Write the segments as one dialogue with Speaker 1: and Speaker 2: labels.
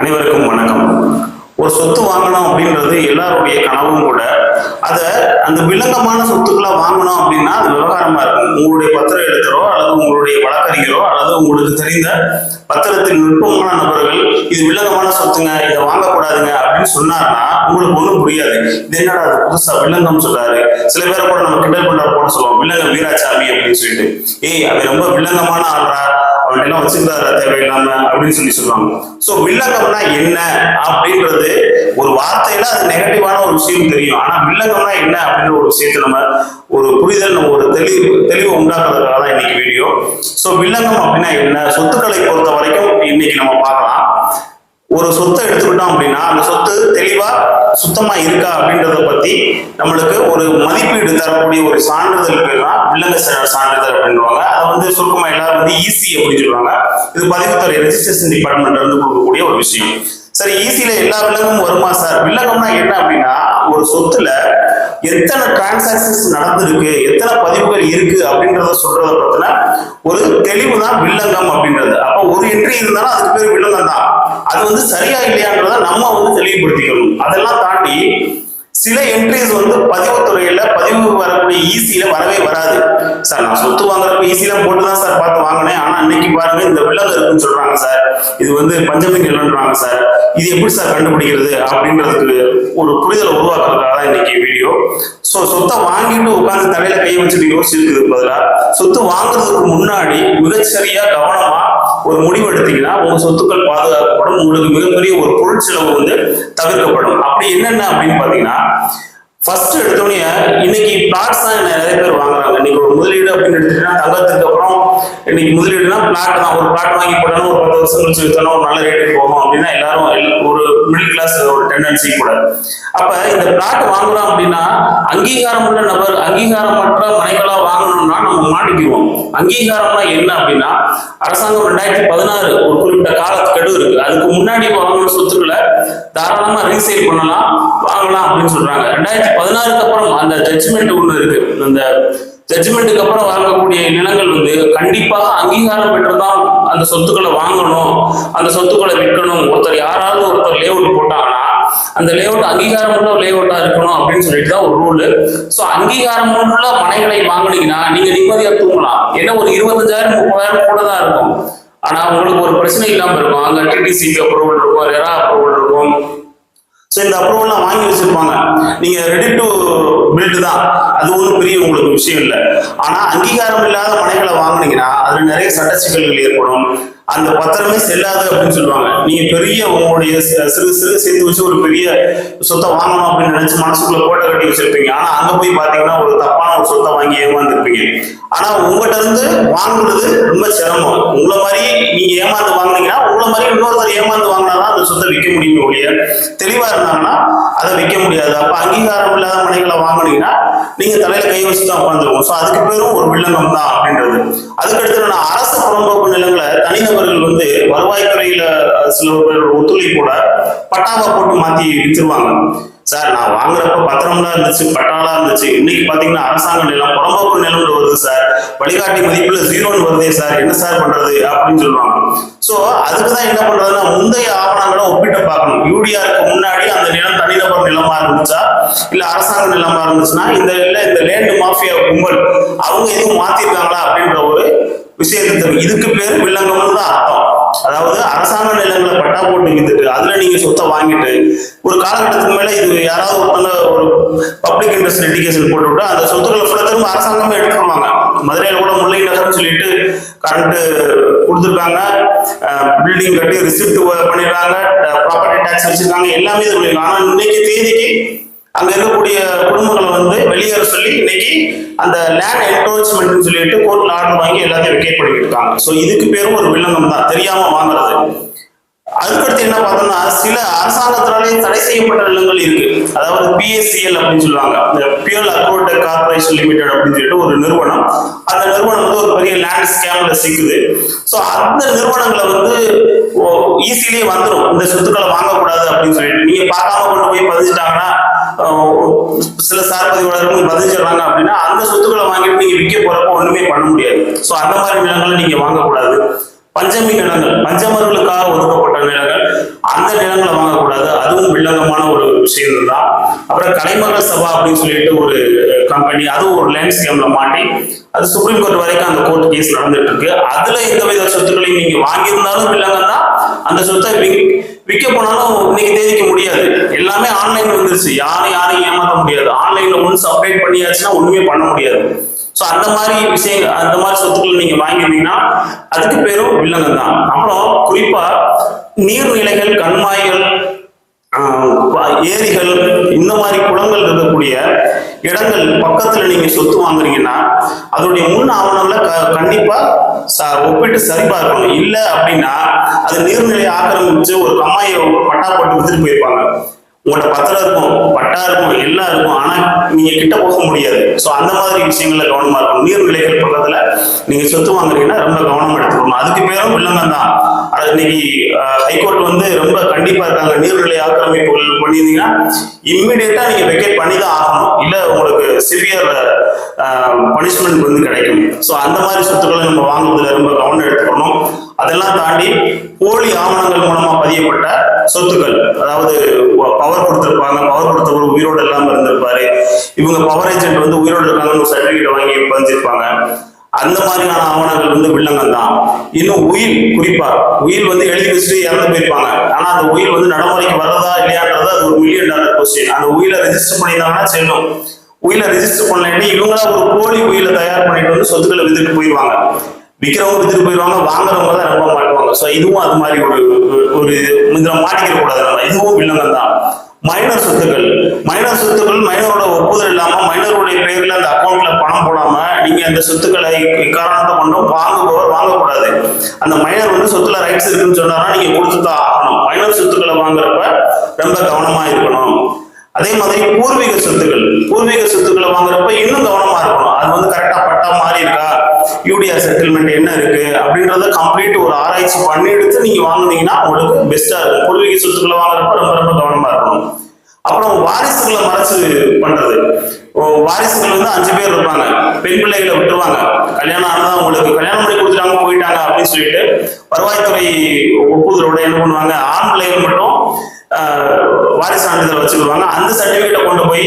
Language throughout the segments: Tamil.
Speaker 1: அனைவருக்கும் வணக்கம். ஒரு சொத்து வாங்கணும் அப்படின்றது எல்லாருடைய கனவும் கூட அதை அந்த விளங்கமான சொத்துக்களை வாங்கணும் அப்படின்னா அது விவகாரமா இருக்கும். உங்களுடைய பத்திர எழுத்தரோ அல்லது உங்களுடைய வழக்கறிஞரோ அல்லது உங்களுக்கு தெரிந்த பத்திரத்தின் நுட்பமான நபர்கள் இது வில்லங்கமான சொத்துங்க இதை வாங்கக்கூடாதுங்க அப்படின்னு சொன்னார்னா உங்களுக்கு ஒன்றும் புரியாது. இது என்னடா அது புதுசா வில்லங்கம் சொல்றாரு. சில பேரை கூட நம்ம கிண்டல் பண்ற போட சொல்லுவோம். வில்லங்க வீராசாமி அப்படின்னு சொல்லிட்டு. ஏய் அது ரொம்ப வில்லங்கமான ஆள்றா அவன்கிட்ட எல்லாம் வச்சுக்கிறாரா தேவையில்லாம அப்படின்னு சொல்லி சொல்லுவாங்க. சோ வில்லங்கம்னா என்ன அப்படின்றது ஒரு வார்த்தையில அது நெகட்டிவான ஒரு விஷயம் தெரியும். ஆனா வில்லங்கம்னா என்ன அப்படின்ற ஒரு விஷயத்த நம்ம ஒரு புரிதல் நம்ம ஒரு தெளிவு தெளிவு உண்டாக்குறதுக்காக தான் இன்னைக்கு வீடியோ சோ வில்லங்கம் அப்படின்னா என்ன? சொத்துக்களை பொறுத்த வரைக்கும் இன்னைக்கு நம்ம பார்க்கலாம். ஒரு சொத்தை எடுத்துக்கிட்டோம் அப்படின்னா அந்த சொத்து தெளிவா சுத்தமா இருக்கா அப்படின்றத பத்தி நம்மளுக்கு ஒரு மதிப்பீடு தரக்கூடிய ஒரு சான்றிதழ் பேர் தான் வில்லங்க சான்றிதழ் அப்படின்றாங்க அதை வந்து சுருக்கமா எல்லாரும் வந்து ஈசி அப்படின்னு சொல்லுவாங்க. இது பதிவுத்துறை ரெஜிஸ்ட்ரேஷன் டிபார்ட்மெண்ட்ல இருந்து கொடுக்கக்கூடிய ஒரு விஷயம். சரி ஈஸியில எல்லா வில்லங்கமும் வருமா சார்? வில்லங்கம்னா என்ன அப்படின்னா ஒரு சொத்துல எத்தனை டிரான்சாக்சன்ஸ் நடந்திருக்கு எத்தனை பதிவுகள் இருக்கு அப்படின்றத சொல்றத பத்தின ஒரு தெளிவு தான் வில்லங்கம் அப்படின்றது. அப்ப ஒரு என்ட்ரி இருந்தாலும் அதுக்கு பேர் வில்லங்கம் தான். அது வந்து சரியா இல்லையான்றத நம்ம வந்து தெளிவுபடுத்திக்கணும். அதெல்லாம் தாண்டி சில என்ட்ரிஸ் வந்து பதிவுத்துறையில பதிவு வரக்கூடிய ஈஸியில வரவே வராது. சார் நான் சொத்து வாங்குறப்ப ஈஸியில போட்டு தான் சார் பார்த்து வாங்கினேன். ஆனா அன்னைக்கு பாருங்க இந்த விலங்கு இருக்குன்னு சொல்றாங்க சார் இது வந்து பஞ்சமி நிலன்றாங்க சார் இது எப்படி சார் கண்டுபிடிக்கிறது அப்படின்றதுக்கு ஒரு புரிதலை உருவாக்குறதுக்காக தான் இன்னைக்கு வீடியோ ஸோ சொத்தை வாங்கிட்டு உட்காந்து தலையில கை வச்சுட்டு யோசிச்சிருக்குது பதிலா சொத்து வாங்குறதுக்கு முன்னாடி மிகச்சரியா கவனமா ஒரு முடிவு எடுத்தீங்கன்னா உங்க சொத்துக்கள் பாதுகாக்கப்படும். உங்களுக்கு மிகப்பெரிய ஒரு பொருட்செலவு வந்து தவிர்க்கப்படும். அப்படி என்னென்ன அப்படின்னு பாத்தீங்கன்னா Yeah. ஃபர்ஸ்ட் எடுத்தோடனே இன்னைக்கு பிளாட்ஸ் தான் நிறைய பேர் வாங்குறாங்க. இன்னைக்கு ஒரு முதலீடு அப்படின்னு எடுத்துட்டீங்கன்னா தங்கத்துக்கு அப்புறம் இன்னைக்கு முதலீடுனா பிளாட் தான். ஒரு பிளாட் வாங்கி போட்டாலும் ஒரு பத்து வருஷம் கழிச்சு வித்தாலும் ஒரு நல்ல ரேட்டுக்கு போகும் அப்படின்னா எல்லாரும் எல்- ஒரு மிடில் கிளாஸ் ஒரு டெண்டன்சி கூட. அப்ப இந்த பிளாட் வாங்குறோம் அப்படின்னா அங்கீகாரம் உள்ள நபர் அங்கீகாரமற்ற மனைகளா வாங்கணும்னா நம்ம மாட்டிக்குவோம். அங்கீகாரம்னா என்ன அப்படின்னா அரசாங்கம் ரெண்டாயிரத்தி பதினாறு ஒரு குறிப்பிட்ட காலக்கெடு இருக்கு. அதுக்கு முன்னாடி வாங்கின சொத்துக்களை தாராளமா ரீசேல் பண்ணலாம் வாங்கலாம் அப்படின்னு சொல்றாங்க. ரெண்டாயிரத்தி பதினாறுக்கு அப்புறம் அந்த ஜட்ஜ்மெண்ட் ஒன்று இருக்கு. அந்த ஜட்ஜ்மெண்ட்டுக்கு அப்புறம் வாங்கக்கூடிய நிலங்கள் வந்து கண்டிப்பாக அங்கீகாரம் பெற்றுதான் அந்த சொத்துக்களை வாங்கணும். அந்த சொத்துக்களை விற்கணும். ஒருத்தர் யாராவது ஒருத்தர் லேஅவுட் போட்டாங்கன்னா அந்த லேஅவுட் அங்கீகாரம் உள்ள லேஅவுட்டா இருக்கணும் அப்படின்னு சொல்லிட்டு தான் ஒரு ரூல் ஸோ அங்கீகாரம் உள்ள மனைகளை வாங்கினீங்கன்னா நீங்க நிம்மதியா தூங்கலாம். ஏன்னா ஒரு இருபத்தஞ்சாயிரம் முப்பதாயிரம் கூட தான் இருக்கும். ஆனா உங்களுக்கு ஒரு பிரச்சனை இல்லாம இருக்கும். அங்க டிடிசிபி அப்ரூவல் இருக்கும் ரெரா அப்ரூவல் இருக்கும். ஸோ இந்த அப்ரூவல்லாம் வாங்கி வச்சிருப்பாங்க. நீங்க ரெடி டு பில்டு தான். அது ஒன்றும் பெரிய உங்களுக்கு விஷயம் இல்லை. ஆனா அங்கீகாரம் இல்லாத மனைகளை வாங்கினீங்கன்னா அதுல நிறைய சட்ட சிக்கல்கள் ஏற்படும். அந்த பத்திரமே செல்லாது அப்படின்னு சொல்லுவாங்க. நீங்க பெரிய உங்களுடைய சிறு சிறு சேர்த்து வச்சு ஒரு பெரிய சொத்தை வாங்கணும் அப்படின்னு நினைச்சு மனசுக்குள்ள கோட்டை கட்டி வச்சிருப்பீங்க. ஆனா அங்க போய் பாத்தீங்கன்னா ஒரு தப்பான ஒரு சொத்தை வாங்கி ஏமாந்துருப்பீங்க. ஆனா உங்ககிட்ட இருந்து வாங்குறது ரொம்ப சிரமம். உங்களை மாதிரி நீங்க ஏமாந்து வாங்குனீங்கன்னா உங்களை மாதிரி இன்னொருத்தர் ஏமாந்து வாங்கினாதான் அந்த சொத்தை விற்க முடியும் ஒழிய தெளிவா இருந்தாங்கன்னா அதை விற்க முடியாது. அப்ப அங்கீகாரம் இல்லாத மனைகளை வாங்குனீங்கன்னா நீங்க தலையில கை வச்சு தான் உட்காந்துருவோம் ஸோ அதுக்கு பேரும் ஒரு வில்லங்கம் தான் அப்படின்றது. அதுக்கடுத்து நான் அரசு புறம்போக்கு நிலங்களை தனிநபர்கள் வந்து வருவாய்த்துறையில சில பேர் ஒத்துழைப்போட பட்டாவா போட்டு மாத்தி வித்துருவாங்க. சார் நான் வாங்குறப்ப பத்திரம்லாம் இருந்துச்சு பட்டாலாம் இருந்துச்சு. இன்னைக்கு பாத்தீங்கன்னா அரசாங்க நிலம் புறம்போக்கு நிலம் வருது சார். வழிகாட்டி மதிப்புல ஜீரோன்னு வருதே சார். என்ன சார் பண்றது அப்படின்னு சொல்லுவாங்க. சோ அதுக்குதான் என்ன பண்றதுன்னா முந்தைய ஆவணங்களை ஒப்பிட்டு பார்க்கணும். யூடிஆருக்கு முன்னாடி அந்த நிலம் தனிநபர் நிலமா இருந்துச்சா? இல்ல அரசாங்க நிலமா இருந்துச்சுன்னா இந்த இல்ல இந்த லேண்ட் மாஃபியா கும்பல் அவங்க எதுவும் மாத்திருக்காங்களா அப்படின்ற ஒரு விஷயத்தை தெரியும். இதுக்கு பேர் வில்லங்கம்னு தான் அர்த்தம். அதாவது அரசாங்க நிலங்களை பட்டா போட்டு வித்துட்டு அதுல நீங்க சொத்தை வாங்கிட்டு ஒரு காலகட்டத்துக்கு மேல இது யாராவது ஒருத்தங்க ஒரு பப்ளிக் இன்ட்ரெஸ்ட் லிட்டிகேஷன் போட்டு அந்த சொத்துக்களை ஃபுல்லா திரும்ப அரசாங்கமே எடுத்துருவாங்க மதுரையில கூட முல்லை நகர்னு சொல்லிட்டு கரண்ட் கொடுத்துருக்காங்க. பில்டிங் கட்டி ரிசிப்ட் பண்ணிடுறாங்க. ப்ராப்பர்ட்டி டேக்ஸ் வச்சிருக்காங்க எல்லாமே இது பண்ணிருக்காங்க. ஆனா இன்னைக்கு தேதிக்கு அங்க இருக்கக்கூடிய குடும்பங்களை வந்து வெளியேற சொல்லி இன்னைக்கு அந்த லேண்ட் என்க்ரோச்மெண்ட் சொல்லிட்டு கோர்ட்ல ஆர்டர் வாங்கி எல்லாத்தையும் வெக்கேட் பண்ணிட்டு இருக்காங்க ஸோ இதுக்கு பேரும் ஒரு வில்லங்கம் தான். தெரியாம வாங்குறது. அதுக்கடுத்து என்ன பார்த்தோம்னா சில அரசாங்கத்தினாலே தடை செய்யப்பட்ட நிலங்கள் இருக்கு. அதாவது பிஎஸ்சிஎல் அப்படின்னு சொல்லுவாங்க. இந்த பியூல் அக்ரோடெக் கார்பரேஷன் லிமிடெட் அப்படின்னு சொல்லிட்டு ஒரு நிறுவனம். அந்த நிறுவனம் வந்து ஒரு பெரிய லேண்ட் ஸ்கேம்ல சிக்குது. ஸோ அந்த நிறுவனங்களை வந்து ஈஸிலேயே வந்துடும் இந்த சொத்துக்களை வாங்கக்கூடாது அப்படின்னு சொல்லிட்டு. நீங்க பார்க்காம கொண்டு போய் பதிஞ்சிட்டாங்கன்னா சில சார் பதிவாளர்கள் சொல்றாங்க அப்படின்னா அந்த சொத்துக்களை வாங்கிட்டு நீங்க விற்க போறப்ப ஒண்ணுமே பண்ண முடியாது. ஸோ அந்த மாதிரி நிலங்களை நீங்க வாங்கக்கூடாது. பஞ்சமி நிலங்கள் பஞ்சமர்களுக்காக ஒதுக்கப்பட்ட நிலங்கள் அந்த நிலங்களை வாங்கக்கூடாது. அதுவும் வில்லங்கமான ஒரு விஷயம் தான் அப்புறம் கலைமகள் சபா அப்படின்னு சொல்லிட்டு ஒரு கம்பெனி அதுவும் ஒரு லேண்ட் ஸ்கேம்ல மாட்டி அது சுப்ரீம் கோர்ட் வரைக்கும் அந்த கோர்ட் கேஸ் நடந்துட்டு இருக்கு. அதுல எந்த வித சொத்துக்களையும் நீங்க வாங்கியிருந்தாலும் வில்லங்கம் தான் அந்த சொத்தை விக்- விற்க போனாலும் இன்னைக்கு தேதிக்க முடியாது. எல்லாமே ஆன்லைன் வந்துருச்சு. யாரும் யாரையும் ஏமாற்ற முடியாது. ஆன்லைன்ல ஒன்ஸ் அப்டேட் பண்ணியாச்சுன்னா ஒண்ணுமே பண்ண முடியாது. ஸோ அந்த மாதிரி விஷயங்கள் அந்த மாதிரி சொத்துக்கள் நீங்க வாங்கியிருந்தீங்கன்னா அதுக்கு பேரும் வில்லங்கம் தான் அப்புறம் குறிப்பா நீர்நிலைகள் கண்மாய்கள் ஏரிகள் இந்த மாதிரி குளங்கள் இருக்கக்கூடிய இடங்கள் பக்கத்துல நீங்க சொத்து வாங்குறீங்கன்னா அதோடைய முன் ஆவணங்களை க- கண்டிப்பா ஒப்பிட்டு சரிபார்க்கணும் இல்லை அப்படின்னா அது நீர்நிலை ஆக்கிரமிச்சு ஒரு கம்மாயை பட்டா போட்டு வித்துட்டு போயிருப்பாங்க. உங்கள்கிட்ட பத்திரம் இருக்கும் பட்டா இருக்கும் எல்லாம் இருக்கும் ஆனா நீங்க கிட்ட போக முடியாது. ஸோ அந்த மாதிரி விஷயங்கள்ல கவனமா நீர் நீர்நிலைகள் பக்கத்துல நீங்க சொத்து வாங்குறீங்கன்னா ரொம்ப கவனம் எடுத்துக்கணும். அதுக்கு பேரும் வில்லங்கம் தான். அது இன்னைக்கு ஹைகோர்ட் வந்து ரொம்ப கண்டிப்பா இருக்காங்க. நீர்நிலை ஆக்கிரமிப்புகள் பண்ணியிருந்தீங்கன்னா இம்மிடியட்டா நீங்க வெக்கேட் பண்ணி தான் ஆகணும். இல்ல உங்களுக்கு சிவியர் பனிஷ்மெண்ட் வந்து கிடைக்கும். ஸோ அந்த மாதிரி சொத்துக்களை நம்ம வாங்குறதுல ரொம்ப கவனம் எடுத்துக்கணும். அதெல்லாம் தாண்டி போலி ஆவணங்கள் மூலமா பதியப்பட்ட சொத்துக்கள் அதாவது பவர் கொடுத்திருப்பாங்க பவர் கொடுத்தவர் உயிரோடு இல்லாமல் இருந்திருப்பாரு. இவங்க பவர் ஏஜென்ட் வந்து உயிரோடு இருக்காங்கன்னு சர்டிபிகேட் வாங்கி பதிஞ்சிருப்பாங்க. அந்த மாதிரியான ஆவணங்கள் வந்து வில்லங்கம் தான் இன்னும் உயில் குறிப்பா உயில் வந்து எழுதி வச்சுட்டு இறந்து போயிருப்பாங்க. ஆனா அந்த உயில் வந்து நடைமுறைக்கு வர்றதா இல்லையான்றது அது ஒரு மில்லியன் டாலர் கொஸ்டின் அந்த உயிலை ரெஜிஸ்டர் பண்ணியிருந்தாங்கன்னா செல்லும். உயிலை ரெஜிஸ்டர் பண்ணலன்னு இவங்களா ஒரு போலி உயிலை தயார் பண்ணிட்டு வந்து சொத்துக்களை வித்துட்டு போயிடுவாங்க விற்கிறவங்க வித்துட்டு போயிடுவாங்க வாங்குறவங்க தான் ரொம்ப மாட்டுவாங்க. ஸோ இதுவும் அது மாதிரி ஒரு ஒரு இதுல மாட்டிக்கிற கூடாது நம்ம. இதுவும் வில்லங்கம் தான். மைனர் சொத்துக்கள். மைனர் சொத்துக்கள் மைனரோட ஒப்புதல் இல்லாம மைனருடைய பேர்ல அந்த அக்கௌண்ட்ல பணம் போடாம நீங்க அந்த சொத்துக்களை இக்காரணத்தை கொண்டும் வாங்குபவர் வாங்கக்கூடாது. அந்த மைனர் வந்து சொத்துல ரைட்ஸ் இருக்குன்னு சொன்னாரா நீங்க கொடுத்துதான் ஆகணும். மைனர் சொத்துக்களை வாங்குறப்ப ரொம்ப கவனமா இருக்கணும். அதே மாதிரி பூர்வீக சொத்துக்கள். பூர்வீக சொத்துக்களை வாங்குறப்ப இன்னும் கவனமா இருக்கணும். அது வந்து கரெக்டா பட்டா மாறி இருக்கா? யூடிஆர் செட்டில்மெண்ட் என்ன இருக்கு அப்படின்றத கம்ப்ளீட் ஒரு ஆராய்ச்சி பண்ணி எடுத்து நீங்க வாங்குனீங்கன்னா உங்களுக்கு பெஸ்டா இருக்கும். பூர்வீக சொத்துக்களை வாங்குறப்ப ரொம்ப ரொம்ப கவனமா இருக்கணும். அப்புறம் வாரிசுகளை மறைச்சு பண்றது. வாரிசுகள் வந்து அஞ்சு பேர் இருப்பாங்க. பெண் பிள்ளைகளை விட்டுருவாங்க. கல்யாணம் ஆனதான் உங்களுக்கு கல்யாணம் பண்ணி கொடுத்துட்டாங்க போயிட்டாங்க அப்படின்னு சொல்லிட்டு வருவாய்த்துறை ஒப்புதலோட என்ன பண்ணுவாங்க? ஆண் பிள்ளைகள் மட்டும் வாரிசு சான்றிதழ் வச்சுக்கிடுவாங்க அந்த சர்டிபிகேட்டை கொண்டு போய்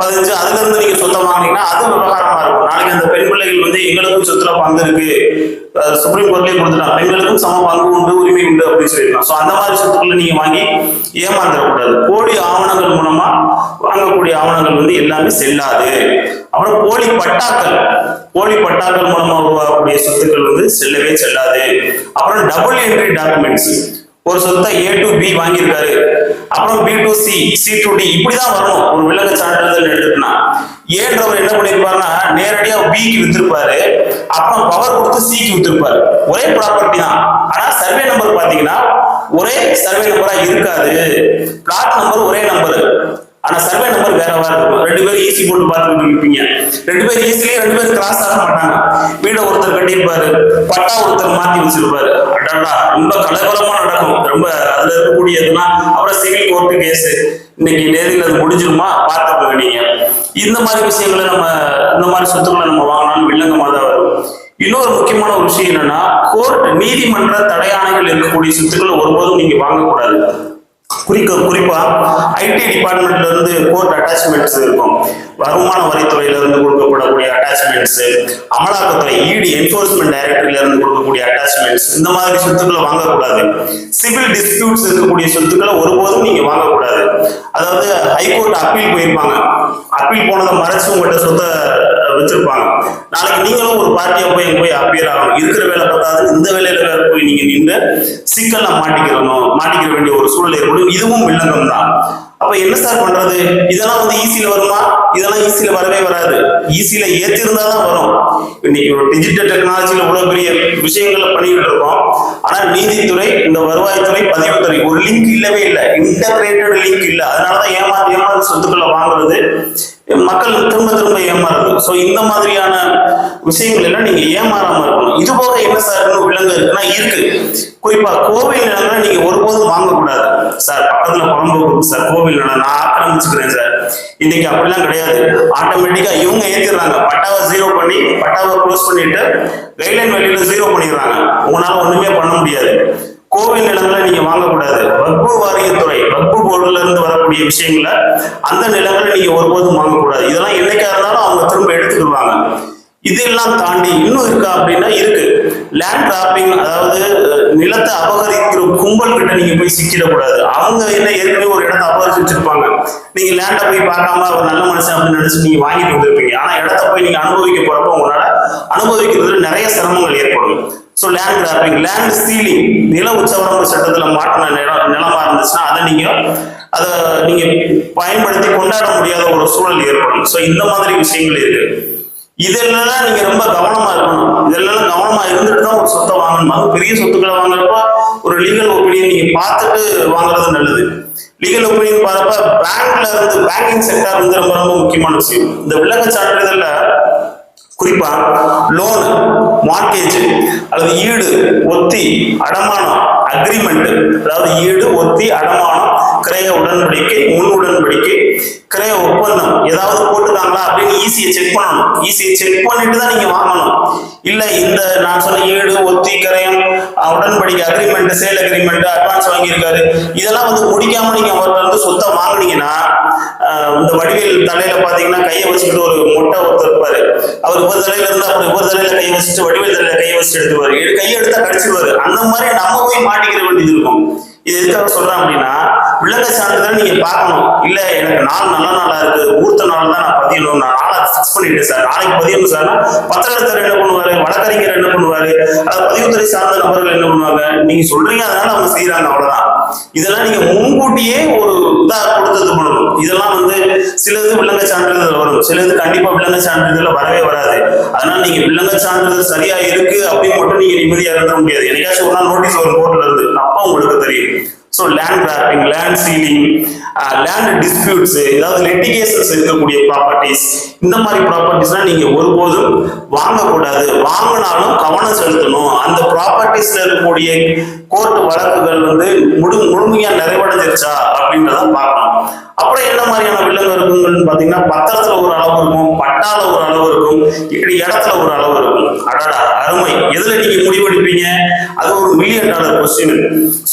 Speaker 1: பதினஞ்சு அதுல இருந்து நீங்க சொத்தை வாங்குனீங்கன்னா அது விவகாரமா இருக்கும். நாளைக்கு அந்த பெண் பிள்ளைகள் வந்து எங்களுக்கும் சொத்துல பங்கு இருக்கு. சுப்ரீம் கோர்ட்லயே கொடுத்துட்டாங்க. பெண்களுக்கும் சம பங்கு உண்டு உரிமை உண்டு அப்படின்னு சொல்லியிருக்காங்க. ஸோ அந்த மாதிரி சொத்துக்களை நீங்க வாங்கி ஏமாந்துடக்கூடாது. போலி ஆவணங்கள் மூலமா வாங்கக்கூடிய ஆவணங்கள் வந்து எல்லாமே செல்லாது. அப்புறம் போலி பட்டாக்கள். போலி பட்டாக்கள் மூலமா உருவாகக்கூடிய சொத்துக்கள் வந்து செல்லவே செல்லாது. அப்புறம் டபுள் என்ட்ரி டாக்குமெண்ட்ஸ் ஒரு சொத்தை ஏ டு பி வாங்கியிருக்காரு. அப்புறம் B to C C to D இப்படிதான் வரணும் ஒரு விலங்கு சான்றிதழ் எடுத்துட்டுனா ஏன்றவர் என்ன பண்ணிருப்பாருன்னா நேரடியா பிக்கு வித்திருப்பாரு. அப்புறம் பவர் கொடுத்து சிக்கு வித்திருப்பாரு. ஒரே ப்ராப்பர்ட்டி தான். ஆனா சர்வே நம்பர் பாத்தீங்கன்னா ஒரே சர்வே நம்பரா இருக்காது. பிளாட் நம்பர் ஒரே நம்பர் ஆனா சர்வே நம்பர் வேற இருக்கும். ரெண்டு பேரும் ஈஸி போட்டு பார்த்துட்டு இருப்பீங்க ரெண்டு பேரும் ஈஸிலேயே ரெண்டு பேரும் கிராஸ் ஆக மாட்டாங்க. வீட ஒருத்தர் கட்டியிருப்பாரு. பட்டா ஒருத்தர் மாத்தி வச்சிருப்பாரு. அடாடா ரொம்ப கலகலமா நடக்கும். ரொம்ப அதுல இருக்கக்கூடியதுலாம் அப்புறம் சிவில் கோர்ட்டு கேஸ் இன்னைக்கு நேரில் அது முடிஞ்சிருமா? பார்த்துக்கோங்க நீங்க. இந்த மாதிரி விஷயங்களை நம்ம இந்த மாதிரி சொத்துக்களை நம்ம வாங்கினாலும் வில்லங்கமா தான் வரும். இன்னொரு முக்கியமான ஒரு விஷயம் என்னன்னா கோர்ட் நீதிமன்ற தடையாணைகள் இருக்கக்கூடிய சொத்துக்களை ஒருபோதும் நீங்க வாங்கக்கூடாது. குறிக்க குறிப்பா ஐடி டிபார்ட்மெண்ட்ல இருந்து கோர்ட் அட்டாச்மெண்ட்ஸ் இருக்கும். வருமான வரித்துறையில இருந்து கொடுக்கப்படக்கூடிய அட்டாச்மெண்ட்ஸ் அமலாக்கத்துறை இடி என்போர்ஸ்மெண்ட் டைரக்டர்ல இருந்து கொடுக்கக்கூடிய அட்டாச்மெண்ட்ஸ் இந்த மாதிரி சொத்துக்களை வாங்கக்கூடாது. சிவில் டிஸ்பியூட்ஸ் இருக்கக்கூடிய சொத்துக்களை ஒருபோதும் நீங்க வாங்கக்கூடாது. அதாவது ஹைகோர்ட் அப்பீல் போயிருப்பாங்க. அப்பீல் போனதை மறைச்சு உங்கள்கிட்ட சொத்தை வச்சிருப்பாங்க நாளைக்கு நீங்களும் ஒரு பார்ட்டியா போய் போய் அப்பியர் ஆகணும். இருக்கிற வேலை பார்த்தாது இந்த வேலையில வேற போய் நீங்க நின்று சிக்கல்ல மாட்டிக்கிறணும் மாட்டிக்கிற வேண்டிய ஒரு சூழல் ஏற்படும். இதுவும் வில்லங்கம் தான். அப்ப என்ன சார் பண்றது? இதெல்லாம் வந்து ஈஸியில வருமா? இதெல்லாம் ஈஸியில வரவே வராது. ஈஸியில ஏத்திருந்தா தான் வரும். இன்னைக்கு ஒரு டிஜிட்டல் டெக்னாலஜியில இவ்வளவு பெரிய விஷயங்களை பண்ணிக்கிட்டு இருக்கோம். ஆனா நீதித்துறை இந்த வருவாய்த்துறை பதிவுத்துறை ஒரு லிங்க் இல்லவே இல்லை. இன்டகிரேட்டட் லிங்க் இல்லை. அதனாலதான் ஏமாத்தி ஏமாந்து சொத்துக்களை வாங்குறது மக்கள் திரும்ப திரும்ப ஏமாறுது ஸோ இந்த மாதிரியான விஷயங்கள் எல்லாம் நீங்க ஏமாறாம இருக்கணும். இது போக என்ன சார் விலங்கு இருக்குன்னா இருக்கு. குறிப்பா கோவில் நிலங்களை நீங்க ஒருபோதும் வாங்கக்கூடாது. சார் பக்கத்துல குழம்பு கொடுக்கும் சார் கோவில் நிலம் நான் ஆக்கிரமிச்சுக்கிறேன் சார் இன்னைக்கு அப்படிலாம் கிடையாது. ஆட்டோமேட்டிக்கா இவங்க ஏத்திடுறாங்க. பட்டாவை ஜீரோ பண்ணி பட்டாவை க்ளோஸ் பண்ணிட்டு கைட்லைன் வெளியில ஜீரோ பண்ணிடுறாங்க. உங்களால ஒண்ணுமே பண்ண முடியாது. கோவில் நிலங்களை நீங்க வாங்கக்கூடாது. வக்பு வாரியத்துறை வக்பு போர்டுல இருந்து வரக்கூடிய விஷயங்களை அந்த நிலங்களை நீங்க ஒருபோதும் வாங்கக்கூடாது. இதெல்லாம் என்னைக்கா இருந்தாலும் அவங்க திரும்ப எடுத்துக்கிடுவாங்க. இதெல்லாம் தாண்டி இன்னும் இருக்கா அப்படின்னா இருக்கு. லேண்ட் டிராப்பிங் அதாவது நிலத்தை அபகரிக்கிற கும்பல் கிட்ட நீங்க போய் சிக்கிடக்கூடாது. அவங்க என்ன ஏற்கனவே ஒரு இடத்தை அபகரிச்சு வச்சிருப்பாங்க நீங்க லேண்டை போய் பார்க்காம ஒரு நல்ல மனுஷன் அப்படின்னு நினைச்சு நீங்க வாங்கிட்டு வந்திருப்பீங்க. ஆனா இடத்த போய் நீங்க அனுபவிக்க போறப்ப உங்களால அனுபவிக்கிறதுல நிறைய சிரமங்கள் ஏற்படும். So land grabbing land ceiling நில உச்சவரம்பு சட்டத்துல மாட்டின நிலம் நிலமா இருந்துச்சுன்னா அதை நீங்க அதை நீங்க பயன்படுத்தி கொண்டாட முடியாத ஒரு சூழல் ஏற்படும். ஸோ இந்த மாதிரி விஷயங்கள் இருக்கு. இதெல்லாம் நீங்க ரொம்ப கவனமா இருக்கணும். இதெல்லாம் கவனமா இருந்துட்டு தான் ஒரு சொத்தை வாங்கணும்? அது பெரிய சொத்துக்களை வாங்குறப்ப ஒரு லீகல் ஒப்பீனியன் நீங்க பார்த்துட்டு வாங்குறது நல்லது. லீகல் ஒப்பீனியன் பார்ப்ப பேங்க்ல இருந்து பேங்கிங் செக்டர் வந்து ரொம்ப ரொம்ப முக்கியமான விஷயம். இந்த விலக சான்றிதழ்ல குறிப்பா லோன் மார்க்கேஜ் அல்லது ஈடு ஒத்தி அடமானம் அக்ரிமெண்ட் அதாவது ஈடு ஒத்தி அடமானம் கிரய உடன்படிக்கை முன் உடன்படிக்கை கிரய ஒப்பந்தம் ஏதாவது போட்டுக்காங்களா அப்படின்னு ஈஸியை செக் பண்ணணும். ஈஸியை செக் பண்ணிட்டு தான் நீங்க வாங்கணும். இல்ல இந்த நான் சொன்ன ஈடு ஒத்தி கிரயம் உடன்படிக்கை அக்ரிமெண்ட் சேல் அக்ரிமெண்ட் அட்வான்ஸ் வாங்கியிருக்காரு இதெல்லாம் வந்து முடிக்காம நீங்க அவர்கிட்ட வந்து சொத்தை வாங்கினீங்கன்னா இந்த வடிவேல் தலையில பாத்தீங்கன்னா கையை வச்சுக்கிட்டு ஒரு மொட்டை ஒருத்தர் இருப்பாரு. அவர் ஒரு தலையில இருந்து அப்புறம் ஒரு தலையில கையை வச்சுட்டு வடிவேல் தலையில கையை வச்சுட்டு எடுத்துவாரு எடு கையை எடுத்தா கடிச்சிடுவாரு அந்த மாதிரி நம்ம போய் மாட்டிக்கிற வேண்டியது இருக்கும். இது எதுக்காக சொல்றேன் அப்படின்னா விளக்க சான்றிதழ் நீங்க பார்க்கணும். இல்ல எனக்கு நாள் நல்ல நாளா இருக்கு. ஊர்த்த நாள் தான் நான் பதியணும். நான் நாளா ஃபிக்ஸ் பண்ணிட்டேன் சார். நாளைக்கு பதியணும் சார். பத்திரத்தர் என்ன பண்ணுவாரு? வழக்கறிஞர் என்ன பண்ணுவாரு? அது பதிவுத்துறை சார்ந்த நபர்கள் என்ன பண்ணுவாங்க? நீங்க சொல்றீங்க அதனால அவங்க செய்யறாங்க அவ்வளவுதான். இதெல்லாம் நீங்க முன்கூட்டியே ஒரு இதா கொடுத்தது பண்ணணும் இதெல்லாம் வந்து சிலது விலங்க சான்றிதழ் வரும். சிலது கண்டிப்பா விலங்க சான்றிதழ் வரவே வராது. அதனால நீங்க விலங்க சான்றிதழ் சரியா இருக்கு அப்படின்னு மட்டும் நீங்க நிம்மதியா இருக்க முடியாது. எனக்காச்சும் ஒரு நாள் நோட்டீஸ் வரும் கோர்ட்ல இருந்து. அப்ப உங்களுக்கு so land grabbing land ceiling land disputes ஏதாவது லெட்டிகேஷன்ஸ் இருக்கக்கூடிய ப்ராப்பர்ட்டிஸ் இந்த மாதிரி ப்ராப்பர்ட்டிஸ்லாம் நீங்கள் ஒருபோதும் வாங்கக்கூடாது. வாங்கினாலும் கவனம் செலுத்தணும். அந்த ப்ராப்பர்ட்டிஸில் இருக்கக்கூடிய கோர்ட் வழக்குகள் வந்து முழு முழுமையாக நிறைவடைஞ்சிருச்சா அப்படின்றத பார்க்கணும். அப்புறம் என்ன மாதிரியான வில்லங்க இருக்குங்கன்னு பாத்தீங்கன்னா பத்திரத்துல ஒரு அளவு இருக்கும் பட்டால ஒரு அளவு இருக்கும் இப்படி இடத்துல ஒரு அளவு இருக்கும். அடடா அருமை. எதுல நீங்க முடிவெடுப்பீங்க அது ஒரு மில்லியன் டாலர் கொஸ்டின்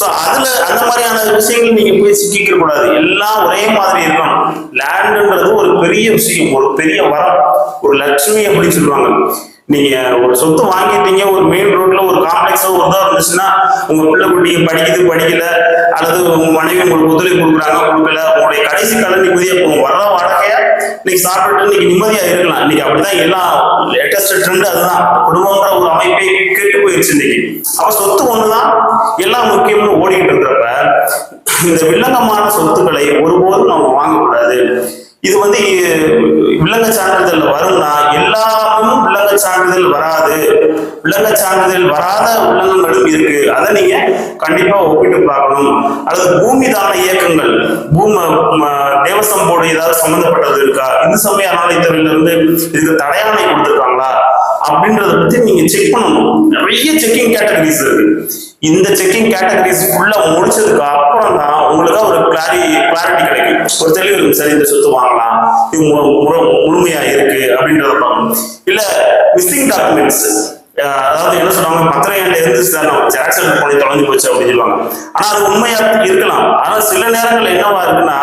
Speaker 1: ஸோ அதுல அந்த மாதிரியான விஷயங்கள் நீங்க போய் சிக்கிக்க கூடாது. எல்லாம் ஒரே மாதிரி இருக்கணும் லேண்டுன்றது ஒரு பெரிய விஷயம் ஒரு பெரிய வரம் ஒரு லட்சுமி அப்படின்னு சொல்லுவாங்க. நீங்க ஒரு சொத்து வாங்கிட்டீங்க ஒரு மெயின் ரோட்ல ஒரு காம்ப்ளெக்ஸோ ஒரு தான் இருந்துச்சுன்னா உங்க பிள்ளை குட்டிங்க படிக்குது படிக்கல அல்லது உங்க மனைவி உங்களுக்கு ஒத்துழைப்பு கொடுக்குறாங்க கொடுக்கல உங்களுடைய கடைசி காலம் நிம்மதியா போகும் வர்ற வாடகைய இன்னைக்கு சாப்பிட்டு இன்னைக்கு நிம்மதியா இருக்கலாம். இன்னைக்கு அப்படிதான் எல்லாம் லேட்டஸ்ட் ட்ரெண்ட் அதுதான். குடும்பம்ன்ற ஒரு அமைப்பே கெட்டு போயிருச்சு இன்னைக்கு. அப்ப சொத்து ஒண்ணுதான். எல்லாம் முக்கியம்னு ஓடிக்கிட்டு இருக்கிறப்ப இந்த வில்லங்கமான சொத்துக்களை ஒருபோதும் நம்ம வாங்கக்கூடாது. இது வந்து வில்லங்க சான்றிதழ் வரும்னா எல்லா எல்லாமும் விலங்க சான்றிதழ் வராது. உள்ளங்க சான்றிதழ் வராத விலங்குகளும் இருக்கு. அதை நீங்க கண்டிப்பா ஒப்பிட்டு பார்க்கணும். அல்லது பூமி தான இயக்கங்கள் பூம தேவசம் போர்டு ஏதாவது சம்பந்தப்பட்டது இருக்கா? இந்து சமய அறநிலையத்துறையில இருந்து இதுக்கு தடையாணை கொடுத்துருக்காங்களா? அப்படின்றத பத்தி நீங்க செக் பண்ணணும். நிறைய செக்கிங் கேட்டகரிஸ் இருக்கு. இந்த செக்கிங் கேட்டகரிஸ் ஃபுல்லா முடிச்சதுக்கு அப்புறம் தான் உங்களுக்கு ஒரு கிளாரி கிளாரிட்டி கிடைக்கும். ஒரு தெளிவு இருக்கும் சரி இந்த சொத்து வாங்கலாம். இது முழு- முழுமையா இருக்கு அப்படின்றத பார்க்கணும். இல்ல மிஸ்ஸிங் டாக்குமெண்ட்ஸ் அதாவது என்ன சொல்றாங்க பத்திரம் என்கிட்ட இருந்துச்சு தான் நம்ம ஜெராக்ஸ் எடுத்து பண்ணி தொலைஞ்சு போச்சு அப்படின்னு சொல்லுவாங்க. ஆனா அது உண்மையா இருக்கலாம். ஆனா சில நேரங்கள்ல என்னவா இருக்குன்னா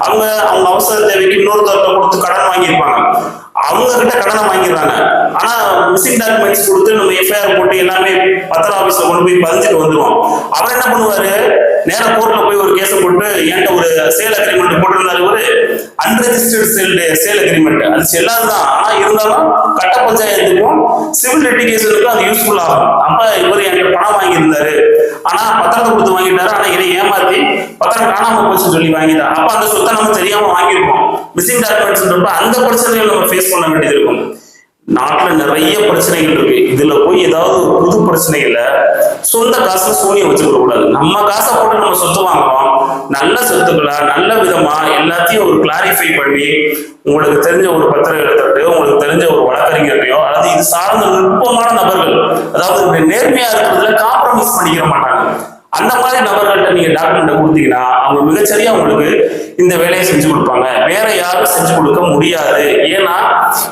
Speaker 1: அவங்க அவங்க அவசர தேவைக்கு இன்னொருத்தர்கிட்ட கொடுத்து கடன் வாங்கியிருப்பாங்க. அவங்க கிட்ட கடனை வாங்கிடுறாங்க. ஆனா மிஸ்ஸிங் டாக்குமெண்ட்ஸ் கொடுத்து நம்ம எஃப்ஐஆர் போட்டு எல்லாமே பத்திர ஆபீஸ்ல கொண்டு போய் பதிஞ்சுட்டு வந்துருவோம். அவர் என்ன பண்ணுவாரு? நேர கோர்ட்ல போய் ஒரு கேஸ் போட்டு என்கிட்ட ஒரு சேல் அக்ரிமெண்ட் போட்டிருந்தாரு ஒரு அன்ரெஜிஸ்டர்ட் சேல் சேல் அக்ரிமெண்ட் அது செல்லாதுதான் ஆனா இருந்தாலும் கட்ட பஞ்சாயத்துக்கும் சிவில் லிட்டிகேஷனுக்கும் அது யூஸ்ஃபுல் ஆகும். அப்ப இவர் என்கிட்ட பணம் வாங்கியிருந்தாரு. ஆனா பத்திரத்தை கொடுத்து வாங்கிட்டாரு. ஆனா என்னை ஏமாத்தி பத்திரம் காணாம போச்சுன்னு சொல்லி வாங்கிட்டார் அப்ப அந்த சொத்தை நம்ம தெரியாம வாங்கியிருப்போம். மிஸ்ஸிங் டாக்குமெண்ட்ஸ்ன்றப்ப அந்த பிரச்சனைகள் நம்ம ஃபேஸ் பண்ண வேண்டியது இருக்கும். நாட்டுல நிறைய பிரச்சனைகள் இருக்கு. இதுல போய் ஏதாவது ஒரு புது பிரச்சனைகளை சொந்த காசு சூனிய வச்சுக்க கூடாது நம்ம காசை போட்டு நம்ம சொத்து வாங்குறோம். நல்ல சொத்துக்களா நல்ல விதமா எல்லாத்தையும் ஒரு கிளாரிஃபை பண்ணி உங்களுக்கு தெரிஞ்ச ஒரு பத்திரம் எழுத்துறையோ உங்களுக்கு தெரிஞ்ச ஒரு வழக்கறிஞரையோ அல்லது இது சார்ந்த நுட்பமான நபர்கள் அதாவது நேர்மையா இருக்கிறதுல காம்ப்ரமைஸ் பண்ணிக்கிற மாட்டாங்க. அந்த மாதிரி நபர்கள்ட்ட நீங்க டாக்குமெண்ட் கொடுத்தீங்கன்னா அவங்க மிகச்சரியா உங்களுக்கு இந்த வேலையை செஞ்சு கொடுப்பாங்க. வேற யாரும் செஞ்சு கொடுக்க முடியாது. ஏன்னா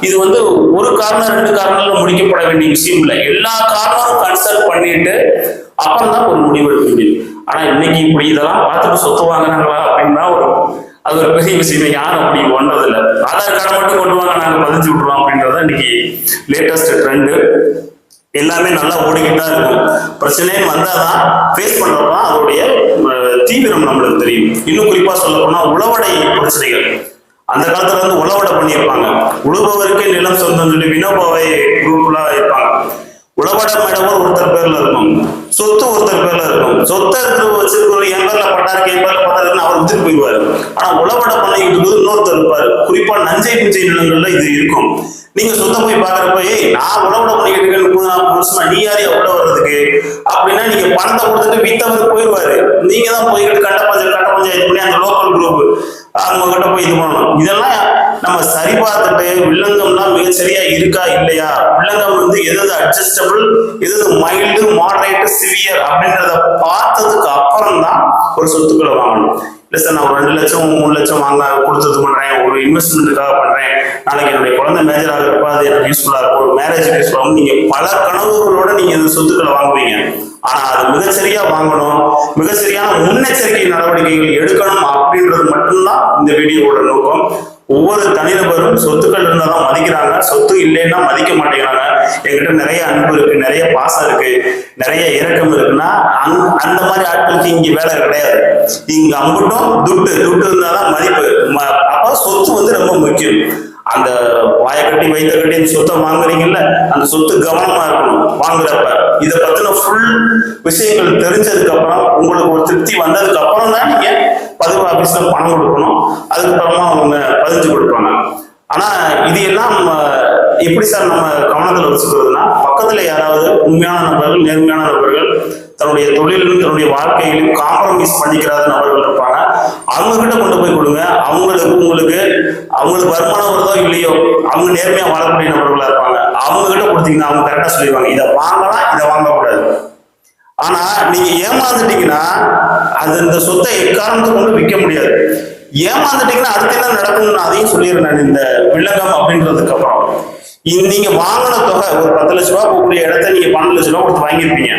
Speaker 1: இது வந்து ஒரு காரணம் ரெண்டு காரணம்ல முடிக்கப்பட வேண்டிய விஷயம் இல்லை. எல்லா காரணமும் கன்சல்ட் பண்ணிட்டு அப்புறம் தான் ஒரு முடிவு எடுக்க முடியும். ஆனா இன்னைக்கு இப்படி இதெல்லாம் பார்த்துட்டு சொத்து வாங்கினாங்களா அப்படின்னா ஒரு அது ஒரு பெரிய விஷயம். யாரும் அப்படி ஒன்றதில்லை. ஆதார் கார்டு மட்டும் கொண்டு வாங்க நாங்க பதிஞ்சு விட்டுருவோம் அப்படின்றத இன்னைக்கு லேட்டஸ்ட் ட்ரெண்டு எல்லாமே நல்லா ஓடிக்கிட்டு தான் இருக்கும். பிரச்சனைன்னு வந்தாதான் ஃபேஸ் பண்றப்ப அதோடைய தீவிரம் நம்மளுக்கு தெரியும். இன்னும் குறிப்பா சொல்ல போனா உளவடை பிரச்சனைகள். அந்த காலத்துல வந்து உளவடை பண்ணியிருப்பாங்க. உழுபவருக்கு நிலம் சொந்தம் சொல்லி வினோபாவை குரூப்லாம் இருப்பாங்க. உளவடை மேடவர் ஒருத்தர் பேர்ல இருக்கும். சொத்து ஒருத்தர் பேர்ல இருக்கும். சொத்தை இருக்கிற வச்சிருக்கிறவர் என் பேர்ல பட்டாருக்கு என் பேர்ல பட்டாருன்னு அவர் வித்துட்டு போயிடுவாரு. ஆனா உழவட பண்ணிக்கிட்டு இருக்கும்போது இன்னொருத்தர் இருப்பாரு. குறிப்பா நஞ்சை பிஞ்சை நிலங்கள்ல இது இருக்கும். நீங்க சொத்தை போய் பாக்குறப்ப ஏய் நான் உழவட பண்ணிக்கிட்டு இருக்கேன் முப்பது நாற்பது நீ யாரையா உள்ள வர்றதுக்கு? அப்படின்னா நீங்க பணத்தை கொடுத்துட்டு வித்தவர் போயிடுவாரு. நீங்க தான் போய்கிட்டு கட்ட பஞ்சாயத்து கட்ட பஞ்சாயத்து பண்ணி அந்த லோக்கல் குரூப் அவங்க கிட்ட போய் இது பண்ணணும். இதெல்லாம் நம்ம சரி பார்த்துட்டு வில்லங்கம்லாம் மிக சரியா இருக்கா இல்லையா? வில்லங்கம் வந்து எது அட்ஜஸ்டபிள் எது மைல்டு மாடரேட் சிவியர் அப்படின்றத பார்த்ததுக்கு அப்புறம் தான் ஒரு சொத்துக்களை வாங்கணும். சார் நான் ஒரு ரெண்டு லட்சம் மூணு லட்சம் வாங்க கொடுத்தது பண்றேன் ஒரு இன்வெஸ்ட்மெண்ட்டுக்காக பண்றேன். நாளைக்கு என்னுடைய குழந்தை மேஜர் ஆகிறப்ப அது எனக்கு யூஸ்ஃபுல்லா இருக்கும். ஒரு மேரேஜ் யூஸ்ஃபுல்லா இருக்கும் நீங்க பல கனவுகளோட நீங்க இந்த சொத்துக்களை வாங்குவீங்க. ஆனா அது மிகச்சரியா வாங்கணும். மிகச்சரியான முன்னெச்சரிக்கை நடவடிக்கைகள் எடுக்கணும் அப்படின்றது மட்டும்தான் இந்த வீடியோவோட நோக்கம். ஒவ்வொரு தனிநபரும் சொத்துக்கள் இருந்தால் தான் மதிக்கிறாங்க. சொத்து இல்லைன்னா மதிக்க மாட்டேங்கிறாங்க. எங்கிட்ட நிறைய அன்பு இருக்கு நிறைய பாசம் இருக்கு நிறைய இரக்கம் இருக்குன்னா அந்த அந்த மாதிரி ஆட்களுக்கு இங்க வேலை கிடையாது. இங்க அம்பட்டும் துட்டு துட்டு இருந்தாதான் மதிப்பு. ம- அப்போ சொத்து வந்து ரொம்ப முக்கியம். அந்த வாயை கட்டி வைத்த கட்டி அந்த சொத்தை வாங்குறீங்கல்ல அந்த சொத்து கவனமா இருக்கணும். வாங்குறப்ப இதை பத்தின ஃபுல் விஷயங்கள் தெரிஞ்சதுக்கு அப்புறம் உங்களுக்கு ஒரு திருப்தி வந்ததுக்கு அப்புறம் தான் நீங்க பதிவு ஆபீஸ்ல பணம் கொடுக்கணும். அதுக்கப்புறமா அவங்க பதிஞ்சு கொடுப்பாங்க. ஆனா இது எல்லாம் நம்ம எப்படி சார் நம்ம கவனத்தில் வச்சுக்கிறதுனா பக்கத்துல யாராவது உண்மையான நபர்கள் நேர்மையான நபர்கள் தன்னுடைய தொழிலும் தன்னுடைய வாழ்க்கையிலும் காம்ப்ரமைஸ் பண்ணிக்கிறாத நபர்கள் இருப்பாங்க. அவங்க கிட்ட கொண்டு போய் கொடுங்க. அவங்களுக்கு உங்களுக்கு அவங்களுக்கு வருமானம் வருதோ இல்லையோ அவங்க நேர்மையா வாழக்கூடிய நபர்களா இருப்பாங்க. அவங்க கிட்ட கொடுத்தீங்கன்னா அவங்க கரெக்டா சொல்லிடுவாங்க. இதை வாங்கலாம் இதை வாங்கக்கூடாது. ஆனா நீங்க ஏமாந்துட்டீங்கன்னா அது இந்த சொத்தை எக்காரணத்தை கொண்டு விற்க முடியாது. ஏமாந்துட்டீங்கன்னா அடுத்து என்ன நடக்கும்னு அதையும் சொல்லிடுறேன் நான் இந்த வில்லங்கம் அப்படின்றதுக்கு அப்புறம். நீங்க வாங்கின தொகை ஒரு பத்து லட்ச ரூபா போகக்கூடிய இடத்த நீங்க பன்னெண்டு லட்ச ரூபா கொடுத்து வாங்கியிருப்பீங்க.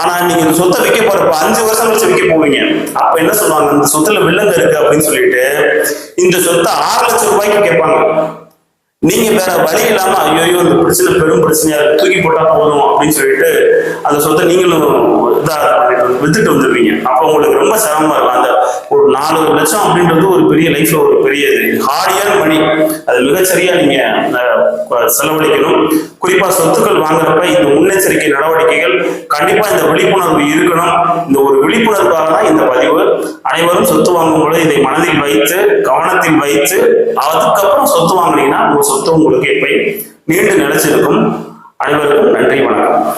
Speaker 1: ஆனா நீங்க இந்த சொத்தை விற்க போறப்ப அஞ்சு வருஷம் கழிச்சு விற்க போவீங்க. அப்ப என்ன சொல்லுவாங்க? இந்த சொத்துல வில்லங்க இருக்கு அப்படின்னு சொல்லிட்டு இந்த சொத்தை ஆறு லட்சம் ரூபாய்க்கு கேட்பாங்க. நீங்க வேற வழி இல்லாம ஐயோ இந்த பிரச்சனை பெரும் பிரச்சனையா தூக்கி போட்டா போதும் அப்படின்னு சொல்லிட்டு அந்த சொத்தை நீங்களும் இதாக பண்ணிட்டு வித்துட்டு வந்துடுவீங்க அப்போ உங்களுக்கு ரொம்ப சிரமமாக இருக்கும். அந்த ஒரு நாலு லட்சம் அப்படின்றது ஒரு பெரிய லைஃப்ல ஒரு பெரிய இது. ஹார்டியான மணி அது மிகச்சரியா நீங்க செலவழிக்கணும். குறிப்பா சொத்துக்கள் வாங்குறப்ப இந்த முன்னெச்சரிக்கை நடவடிக்கைகள் கண்டிப்பா இந்த விழிப்புணர்வு இருக்கணும். இந்த ஒரு விழிப்புணர்வாக தான் இந்த பதிவு. அனைவரும் சொத்து வாங்கும்போது இதை மனதில் வைத்து கவனத்தில் வைத்து அதுக்கப்புறம் சொத்து வாங்குனீங்கன்னா உங்க சொத்து உங்களுக்கு எப்பயும் நீண்டு நிலைச்சிருக்கும் அனைவருக்கும் நன்றி வணக்கம்.